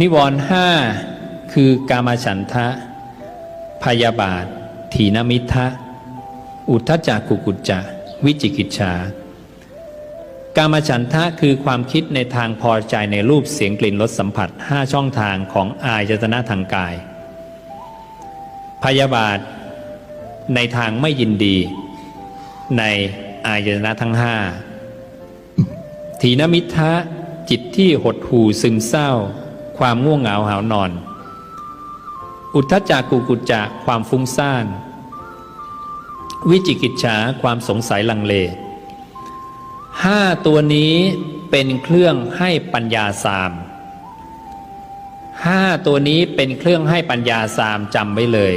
นิวรณ์ห้าคือกามฉันทะ พยาบาท ถีนมิทะ อุทธจักกุกุจจะ วิจิกิจฉากามฉันทะคือความคิดในทางพอใจในรูปเสียงกลิ่นรสสัมผัส 5 ช่องทางของอายตนะทางกาย พยาบาท ในทางไม่ยินดี ในอายตนะทั้งห้าถีนมิทะจิตที่หดหู่ซึมเศร้า ความง่วงเหงาหานอน อุทธจักกุกุจจะความฟุ้งซ่าน วิจิกิจฉาความสงสัยลังเลห้าตัวนี้เป็นเครื่องให้ปัญญาสามห้าตัวนี้เป็นเครื่องให้ปัญญาสามจำไว้เลย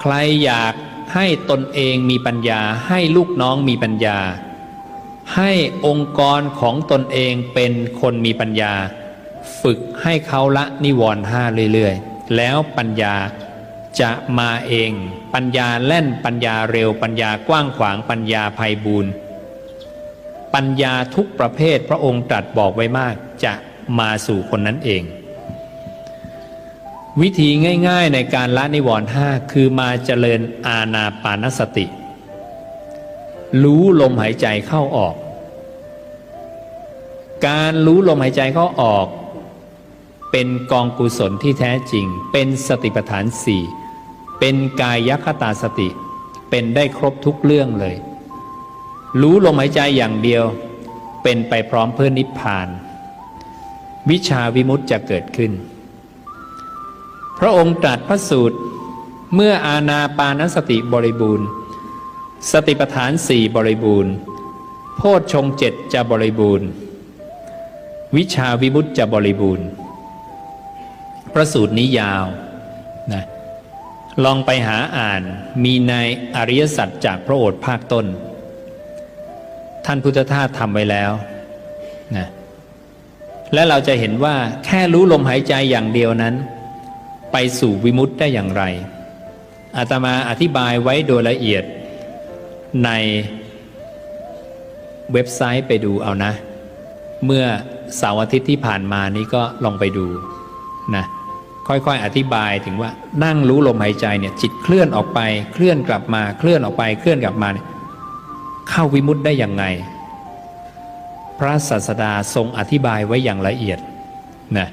ใครอยากให้ตนเองมีปัญญาให้ลูกน้องมีปัญญา ให้องค์กรของตนเองเป็นคนมีปัญญา ฝึกให้เขาละนิวรณ์ห้าเรื่อยๆ แล้วปัญญาจะมาเอง ปัญญาแล่นปัญญาเร็วปัญญากว้างขวางปัญญาภัยบูรณ์ปัญญาทุกประเภทพระองค์ตรัสบอกไว้มากจะมาสู่คนนั้นเอง วิธีง่าย ๆในการละนิวรณ์ห้าคือมาเจริญอาณาปานสติ รู้ลมหายใจเข้าออก การรู้ลมหายใจเข้าออก เป็นกองกุศลที่แท้จริง เป็นสติปัฏฐานสี่เป็นกายคตาสติ เป็นได้ครบทุกเรื่องเลย รู้ลมหายใจอย่างเดียว เป็นไปพร้อมเพื่อนิพพาน วิชาวิมุตติจะเกิดขึ้น พระองค์ตรัสพระสูตรเมื่ออาณาปานสติบริบูรณ์ สติปัฏฐานสี่บริบูรณ์ โพชฌงเจ็ดจะบริบูรณ์ วิชาวิมุตติจะบริบูรณ์ พระสูตรนี้ยาวนะลองไปหาอ่านมีในอริยสัจจากพระโอษฐ์ภาคต้น ท่านพุทธทาสทำไว้แล้วนะและเราจะเห็นว่าแค่รู้ลมหายใจอย่างเดียวนั้น ไปสู่วิมุตติได้อย่างไร อาตมาอธิบายไว้โดยละเอียดในเว็บไซต์ไปดูเอานะ เมื่อเสาร์อาทิตย์ที่ผ่านมานี้ก็ลองไปดูนะ ค่อยๆอธิบายถึงว่านั่งรู้ลมหายใจเนี่ยจิตเคลื่อนออกไปเคลื่อนกลับมาเคลื่อนออกไปเคลื่อนกลับมาเนี่ยเข้าวิมุตได้อย่างไง พระศาสดาทรงอธิบายไว้อย่างละเอียดนะ